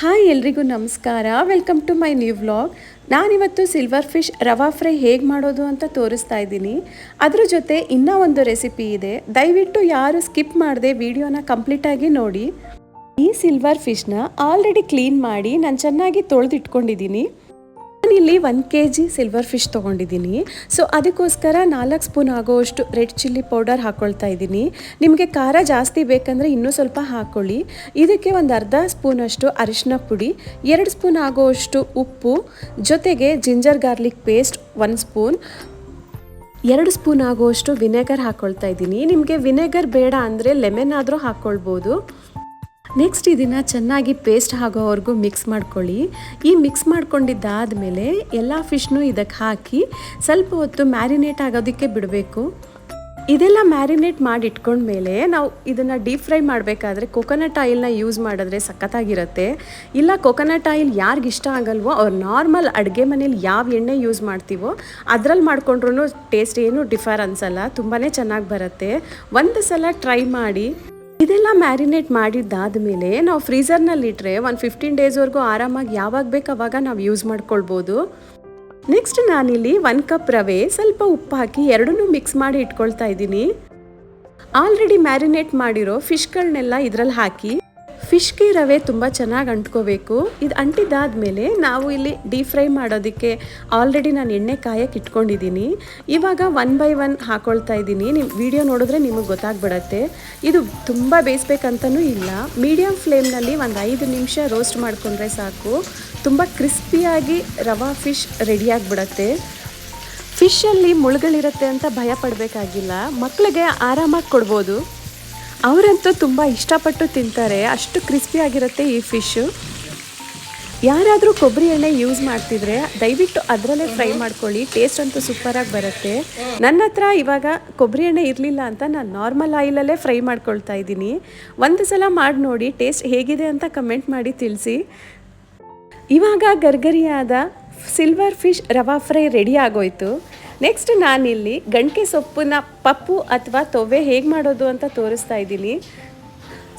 Hi ಎಲ್ರಿಗೂ ನಮಸ್ಕಾರ. Welcome to my new vlog ನಾನಿವತ್ತು ಸಿಲ್ವರ್ ಫಿಶ್ ರವಾ ಫ್ರೈ ಹೇಗೆ ಮಾಡೋದು ಅಂತ ತೋರಿಸ್ತಾ ಇದ್ದೀನಿ. ಅದರ ಜೊತೆ ಇನ್ನೂ ಒಂದು ರೆಸಿಪಿ ಇದೆ. ದಯವಿಟ್ಟು ಯಾರು ಸ್ಕಿಪ್ ಮಾಡದೆ ವಿಡಿಯೋನ ಕಂಪ್ಲೀಟಾಗಿ ನೋಡಿ. ಈ ಸಿಲ್ವರ್ ಫಿಶ್ನ ಆಲ್ರೆಡಿ ಕ್ಲೀನ್ ಮಾಡಿ ನಾನು ಚೆನ್ನಾಗಿ ತೊಳೆದಿಟ್ಕೊಂಡಿದ್ದೀನಿ. ನಾನಿಲ್ಲಿ one K G silver fish ತೊಗೊಂಡಿದ್ದೀನಿ. ಸೊ ಅದಕ್ಕೋಸ್ಕರ ನಾಲ್ಕು ಸ್ಪೂನ್ ಆಗೋವಷ್ಟು ರೆಡ್ ಚಿಲ್ಲಿ ಪೌಡರ್ ಹಾಕ್ಕೊಳ್ತಾ ಇದ್ದೀನಿ. ನಿಮಗೆ ಖಾರ ಜಾಸ್ತಿ ಬೇಕಂದರೆ ಇನ್ನೂ ಸ್ವಲ್ಪ ಹಾಕ್ಕೊಳ್ಳಿ ಇದಕ್ಕೆ ಒಂದು ಅರ್ಧ ಸ್ಪೂನಷ್ಟು ಅರಿಶಿನ ಪುಡಿ, ಎರಡು ಸ್ಪೂನ್ ಆಗೋವಷ್ಟು ಉಪ್ಪು, ಜೊತೆಗೆ ginger garlic paste one spoon ಎರಡು ಸ್ಪೂನ್ ಆಗುವಷ್ಟು ವಿನೆಗರ್ ಹಾಕ್ಕೊಳ್ತಾ ಇದ್ದೀನಿ. ನಿಮಗೆ ವಿನೆಗರ್ ಬೇಡ ಅಂದರೆ ಲೆಮನ್ ಆದರೂ ಹಾಕ್ಕೊಳ್ಬೋದು ನೆಕ್ಸ್ಟ್ ಇದನ್ನು ಚೆನ್ನಾಗಿ ಪೇಸ್ಟ್ ಆಗೋವರೆಗೂ ಮಿಕ್ಸ್ ಮಾಡ್ಕೊಳ್ಳಿ. ಈ ಮಿಕ್ಸ್ ಮಾಡ್ಕೊಂಡಿದ್ದಾದಮೇಲೆ ಎಲ್ಲ ಫಿಶ್ನು ಇದಕ್ಕೆ ಹಾಕಿ ಸ್ವಲ್ಪ ಹೊತ್ತು ಮ್ಯಾರಿನೇಟ್ ಆಗೋದಕ್ಕೆ ಬಿಡಬೇಕು. ಇದೆಲ್ಲ ಮ್ಯಾರಿನೇಟ್ ಮಾಡಿ ಇಟ್ಕೊಂಡ್ಮೇಲೆ ನಾವು ಇದನ್ನು ಡೀಪ್ ಫ್ರೈ ಮಾಡಬೇಕಾದ್ರೆ ಕೊಕೊನಟ್ ಆಯಿಲ್ನ ಯೂಸ್ ಮಾಡಿದ್ರೆ ಸಖತ್ತಾಗಿರುತ್ತೆ. ಇಲ್ಲ ಕೊಕೊನಟ್ ಆಯಿಲ್ ಯಾರಿಗೆ ಇಷ್ಟ ಆಗಲ್ವೋ ಅವ್ರು ನಾರ್ಮಲ್ ಅಡುಗೆ ಮನೇಲಿ ಯಾವ ಎಣ್ಣೆ ಯೂಸ್ ಮಾಡ್ತೀವೋ ಅದರಲ್ಲಿ ಮಾಡ್ಕೊಂಡ್ರೂ ಟೇಸ್ಟ್ ಏನೂ ಡಿಫರ್ ಅನ್ಸಲ್ಲ ತುಂಬಾ ಚೆನ್ನಾಗಿ ಬರುತ್ತೆ. ಒಂದು ಸಲ ಟ್ರೈ ಮಾಡಿ. ಇದೆಲ್ಲ ಮ್ಯಾರಿನೇಟ್ ಮಾಡಿದ್ದಾದಮೇಲೆ ನಾವು ಫ್ರೀಸರ್ನಲ್ಲಿ ಇಟ್ಟರೆ ಒಂದು ಫಿಫ್ಟೀನ್ ಡೇಸ್ವರೆಗೂ ಆರಾಮಾಗಿ ಯಾವಾಗ ಬೇಕು ಅವಾಗ ನಾವು ಯೂಸ್ ಮಾಡ್ಕೊಳ್ಬೋದು. ನೆಕ್ಸ್ಟ್ ನಾನಿಲ್ಲಿ ಒನ್ ಕಪ್ ರವೆ, ಸ್ವಲ್ಪ ಉಪ್ಪು ಹಾಕಿ ಎರಡನ್ನೂ ಮಿಕ್ಸ್ ಮಾಡಿ ಇಟ್ಕೊಳ್ತಾ ಇದ್ದೀನಿ. ಆಲ್ರೆಡಿ ಮ್ಯಾರಿನೇಟ್ ಮಾಡಿರೋ ಫಿಶ್ಗಳನ್ನೆಲ್ಲ ಇದರಲ್ಲಿ ಹಾಕಿ ಫಿಶ್ಗೆ ರವೆ ತುಂಬ ಚೆನ್ನಾಗಿ ಅಂಟ್ಕೋಬೇಕು. ಇದು ಅಂಟಿದ್ದಾದಮೇಲೆ ನಾವು ಇಲ್ಲಿ ಡೀಪ್ ಫ್ರೈ ಮಾಡೋದಕ್ಕೆ ಆಲ್ರೆಡಿ ನಾನು ಎಣ್ಣೆ ಕಾಯಕ್ಕೆ ಇಟ್ಕೊಂಡಿದ್ದೀನಿ ಇವಾಗ ಒನ್ ಬೈ ಒನ್ ಹಾಕೊಳ್ತಾ ಇದ್ದೀನಿ ನಿಮ್ಮ ವಿಡಿಯೋ ನೋಡಿದ್ರೆ ನಿಮಗೆ ಗೊತ್ತಾಗ್ಬಿಡತ್ತೆ. ಇದು ತುಂಬ ಬೇಯಿಸ್ಬೇಕಂತನೂ ಇಲ್ಲ. ಮೀಡಿಯಮ್ ಫ್ಲೇಮ್ನಲ್ಲಿ ಒಂದು ಐದು ನಿಮಿಷ ರೋಸ್ಟ್ ಮಾಡಿಕೊಂಡ್ರೆ ಸಾಕು. ತುಂಬ ಕ್ರಿಸ್ಪಿಯಾಗಿ ರವಾ ಫಿಶ್ ರೆಡಿಯಾಗಿಬಿಡತ್ತೆ ಫಿಶಲ್ಲಿ ಮುಳುಗಳಿರುತ್ತೆ ಅಂತ ಭಯ ಪಡಬೇಕಾಗಿಲ್ಲ. ಮಕ್ಕಳಿಗೆ ಆರಾಮಾಗಿ ಕೊಡ್ಬೋದು. ಅವರಂತೂ ತುಂಬ ಇಷ್ಟಪಟ್ಟು ತಿಂತಾರೆ. ಅಷ್ಟು ಕ್ರಿಸ್ಪಿ ಆಗಿರುತ್ತೆ ಈ ಫಿಶ್ಶು ಯಾರಾದರೂ ಕೊಬ್ಬರಿ ಎಣ್ಣೆ ಯೂಸ್ ಮಾಡ್ತಿದ್ರೆ ದಯವಿಟ್ಟು ಅದರಲ್ಲೇ ಫ್ರೈ ಮಾಡ್ಕೊಳ್ಳಿ. ಟೇಸ್ಟ್ ಅಂತೂ ಸೂಪರಾಗಿ ಬರುತ್ತೆ. ನನ್ನ ಹತ್ರ ಇವಾಗ ಕೊಬ್ಬರಿ ಎಣ್ಣೆ ಇರಲಿಲ್ಲ ಅಂತ ನಾನು ನಾರ್ಮಲ್ ಆಯಿಲಲ್ಲೇ ಫ್ರೈ ಮಾಡ್ಕೊಳ್ತಾ ಇದ್ದೀನಿ. ಒಂದು ಸಲ ಮಾಡಿ ನೋಡಿ ಟೇಸ್ಟ್ ಹೇಗಿದೆ ಅಂತ ಕಮೆಂಟ್ ಮಾಡಿ ತಿಳಿಸಿ. ಇವಾಗ ಗರ್ಗರಿಯಾದ silver fish rava fry ready ಆಗೋಯ್ತು. ನೆಕ್ಸ್ಟ್ ನಾನಿಲ್ಲಿ ಗಂಟೆ ಸೊಪ್ಪನ್ನ ಪಪ್ಪು ಅಥವಾ ತೊವೆ ಹೇಗೆ ಮಾಡೋದು ಅಂತ ತೋರಿಸ್ತಾ ಇದ್ದೀನಿ.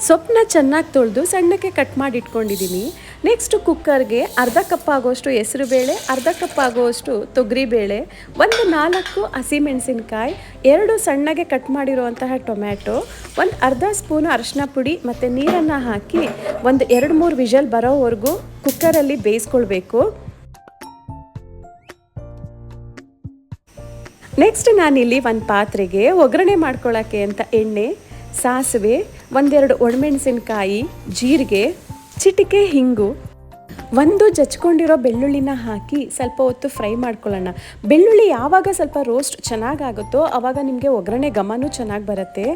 ಸೊಪ್ಪನ್ನ ಚೆನ್ನಾಗಿ ತೊಳೆದು ಸಣ್ಣಕ್ಕೆ ಕಟ್ ಮಾಡಿ ಇಟ್ಕೊಂಡಿದ್ದೀನಿ ನೆಕ್ಸ್ಟ್ ಕುಕ್ಕರ್ಗೆ ಅರ್ಧ ಕಪ್ ಆಗೋಷ್ಟು ಹೆಸರುಬೇಳೆ, ಅರ್ಧ ಕಪ್ ಆಗುವಷ್ಟು ತೊಗರಿಬೇಳೆ, ಒಂದು ನಾಲ್ಕು ಹಸಿಮೆಣಸಿನ್ಕಾಯಿ, ಎರಡು ಸಣ್ಣಗೆ ಕಟ್ ಮಾಡಿರುವಂತಹ ಟೊಮ್ಯಾಟೊ, ಒಂದು ಅರ್ಧ ಸ್ಪೂನ್ ಅರಿಶಿನ ಪುಡಿ ಮತ್ತು ನೀರನ್ನು ಹಾಕಿ ಒಂದು ಎರಡು ಮೂರು ವಿಷಲ್ ಬರೋವರೆಗೂ ಕುಕ್ಕರಲ್ಲಿ ಬೇಯಿಸ್ಕೊಳ್ಬೇಕು. ನೆಕ್ಸ್ಟ್ ನಾನಿಲ್ಲಿ ಒಂದು ಪಾತ್ರೆಗೆ ಒಗ್ಗರಣೆ ಮಾಡ್ಕೊಳ್ಳೋಕ್ಕೆ ಅಂತ ಎಣ್ಣೆ, ಸಾಸಿವೆ, ಒಂದೆರಡು ಒಣಮೆಣಸಿನಕಾಯಿ, ಜೀರಿಗೆ, ಚಿಟಿಕೆ, ಹಿಂಗು. ಒಂದು ಜಚ್ಕೊಂಡಿರೋ ಬೆಳ್ಳುಳ್ಳಿನ ಹಾಕಿ ಸ್ವಲ್ಪ ಹೊತ್ತು ಫ್ರೈ ಮಾಡ್ಕೊಳ್ಳೋಣ. ಬೆಳ್ಳುಳ್ಳಿ ಯಾವಾಗ ಸ್ವಲ್ಪ ರೋಸ್ಟ್ ಚೆನ್ನಾಗಾಗುತ್ತೋ ಆವಾಗ ನಿಮಗೆ ಒಗ್ಗರಣೆ ಘಮನೂ ಚೆನ್ನಾಗಿ ಬರುತ್ತೆ.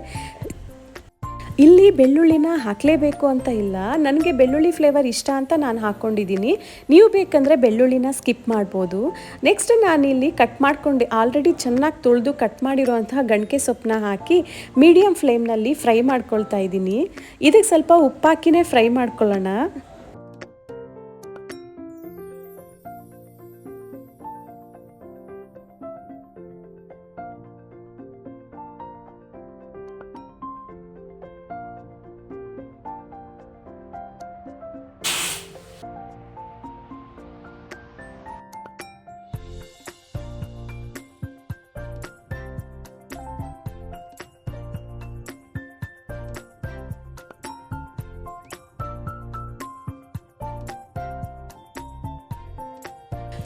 ಇಲ್ಲಿ ಬೆಳ್ಳುಳ್ಳಿನ ಹಾಕಲೇಬೇಕು ಅಂತ ಇಲ್ಲ. ನನಗೆ ಬೆಳ್ಳುಳ್ಳಿ ಫ್ಲೇವರ್ ಇಷ್ಟ ಅಂತ ನಾನು ಹಾಕ್ಕೊಂಡಿದ್ದೀನಿ ನೀವು ಬೇಕಂದರೆ ಬೆಳ್ಳುಳ್ಳಿನ ಸ್ಕಿಪ್ ಮಾಡ್ಬೋದು. ನೆಕ್ಸ್ಟ್ ನಾನಿಲ್ಲಿ ಕಟ್ ಮಾಡ್ಕೊಂಡು ಆಲ್ರೆಡಿ ಚೆನ್ನಾಗಿ ತೊಳೆದು ಕಟ್ ಮಾಡಿರುವಂತಹ ಗಣಕೆ ಸೊಪ್ಪನ್ನ ಹಾಕಿ ಮೀಡಿಯಮ್ ಫ್ಲೇಮ್ನಲ್ಲಿ ಫ್ರೈ ಮಾಡ್ಕೊಳ್ತಾ ಇದ್ದೀನಿ. ಇದಕ್ಕೆ ಸ್ವಲ್ಪ ಉಪ್ಪಾಕಿನೇ ಫ್ರೈ ಮಾಡ್ಕೊಳ್ಳೋಣ.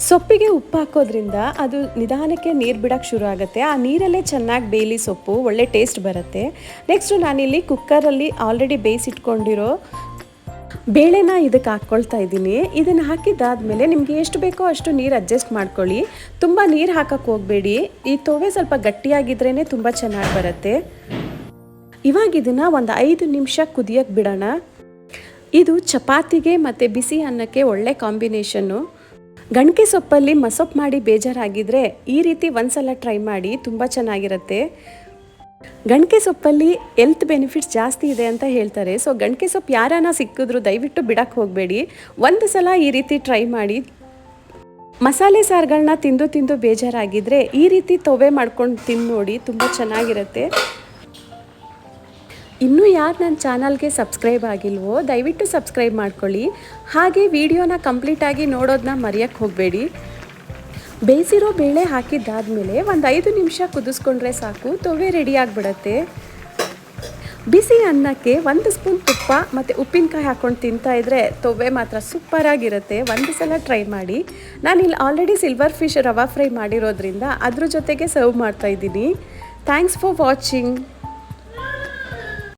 ಸೊಪ್ಪಿಗೆ ಉಪ್ಪು ಹಾಕೋದ್ರಿಂದ ಅದು ನಿಧಾನಕ್ಕೆ ನೀರು ಬಿಡೋಕ್ಕೆ ಶುರು ಆಗುತ್ತೆ. ಆ ನೀರಲ್ಲೇ ಚೆನ್ನಾಗಿ ಬೇಯಲಿ ಸೊಪ್ಪು, ಒಳ್ಳೆ ಟೇಸ್ಟ್ ಬರುತ್ತೆ. ನೆಕ್ಸ್ಟು ನಾನಿಲ್ಲಿ ಕುಕ್ಕರಲ್ಲಿ ಆಲ್ರೆಡಿ ಬೇಯಿಸಿಟ್ಕೊಂಡಿರೋ ಬೇಳೆನ ಇದಕ್ಕೆ ಹಾಕ್ಕೊಳ್ತಾ ಇದ್ದೀನಿ. ಇದನ್ನು ಹಾಕಿದ್ದಾದಮೇಲೆ ನಿಮಗೆ ಎಷ್ಟು ಬೇಕೋ ಅಷ್ಟು ನೀರು ಅಡ್ಜಸ್ಟ್ ಮಾಡ್ಕೊಳ್ಳಿ. ತುಂಬ ನೀರು ಹಾಕಕ್ಕೆ ಹೋಗಬೇಡಿ. ಈ ತೊವೆ ಸ್ವಲ್ಪ ಗಟ್ಟಿಯಾಗಿದ್ರೇ ತುಂಬ ಚೆನ್ನಾಗಿ ಬರುತ್ತೆ. ಇವಾಗ ಇದನ್ನು ಒಂದು ಐದು ನಿಮಿಷ ಕುದಿಯೋಕ್ಕೆ ಬಿಡೋಣ. ಇದು ಚಪಾತಿಗೆ ಮತ್ತು ಬಿಸಿ ಅನ್ನಕ್ಕೆ ಒಳ್ಳೆ ಕಾಂಬಿನೇಷನ್ನು ಗಣಕೆ ಸೊಪ್ಪಲ್ಲಿ ಮಸೊಪ್ಪು ಮಾಡಿ ಬೇಜಾರಾಗಿದ್ದರೆ ಈ ರೀತಿ ಒಂದ್ಸಲ ಟ್ರೈ ಮಾಡಿ ತುಂಬ ಚೆನ್ನಾಗಿರುತ್ತೆ. ಗಣಕೆ ಸೊಪ್ಪಲ್ಲಿ ಹೆಲ್ತ್ ಬೆನಿಫಿಟ್ಸ್ ಜಾಸ್ತಿ ಇದೆ ಅಂತ ಹೇಳ್ತಾರೆ. ಸೊ ಗಣಕೆ ಸೊಪ್ಪು ಯಾರನ್ನ ಸಿಕ್ಕಿದ್ರು ದಯವಿಟ್ಟು ಬಿಡಕ್ಕೆ ಹೋಗಬೇಡಿ. ಒಂದು ಸಲ ಈ ರೀತಿ ಟ್ರೈ ಮಾಡಿ ಮಸಾಲೆ ಸಾರುಗಳನ್ನ ತಿಂದು ತಿಂದು ಬೇಜಾರಾಗಿದ್ದರೆ ಈ ರೀತಿ ತೊವೆ ಮಾಡ್ಕೊಂಡು ತಿಂದು ನೋಡಿ ತುಂಬ ಚೆನ್ನಾಗಿರುತ್ತೆ. ಇನ್ನೂ ಯಾರು ನನ್ನ ಚಾನಲ್ಗೆ ಸಬ್ಸ್ಕ್ರೈಬ್ ಆಗಿಲ್ವೋ, ದಯವಿಟ್ಟು ಸಬ್ಸ್ಕ್ರೈಬ್ ಮಾಡ್ಕೊಳ್ಳಿ. ಹಾಗೆ ವಿಡಿಯೋನ ಕಂಪ್ಲೀಟಾಗಿ ನೋಡೋದನ್ನ ಮರೆಯೋಕ್ಕೆ ಹೋಗಬೇಡಿ. ಬೇಯಿಸಿರೋ ಬೇಳೆ ಹಾಕಿದ್ದಾದಮೇಲೆ ಒಂದು ಐದು ನಿಮಿಷ ಕುದಿಸ್ಕೊಂಡ್ರೆ ಸಾಕು, ತೊವೆ ರೆಡಿ ಆಗಿಬಿಡತ್ತೆ. ಬಿಸಿ ಅನ್ನಕ್ಕೆ ಒಂದು ಸ್ಪೂನ್ ತುಪ್ಪ ಮತ್ತು ಉಪ್ಪಿನಕಾಯಿ ಹಾಕ್ಕೊಂಡು ತಿಂತಾ ಇದ್ರೆ ತೊವೆ ಮಾತ್ರ ಸೂಪರಾಗಿರುತ್ತೆ ಒಂದು ಸಲ ಟ್ರೈ ಮಾಡಿ. ನಾನು ಇಲ್ಲಿ already silver fish rava fry ಮಾಡಿರೋದ್ರಿಂದ ಅದ್ರ ಜೊತೆಗೆ ಸರ್ವ್ ಮಾಡ್ತಾ ಇದ್ದೀನಿ. Thanks for watching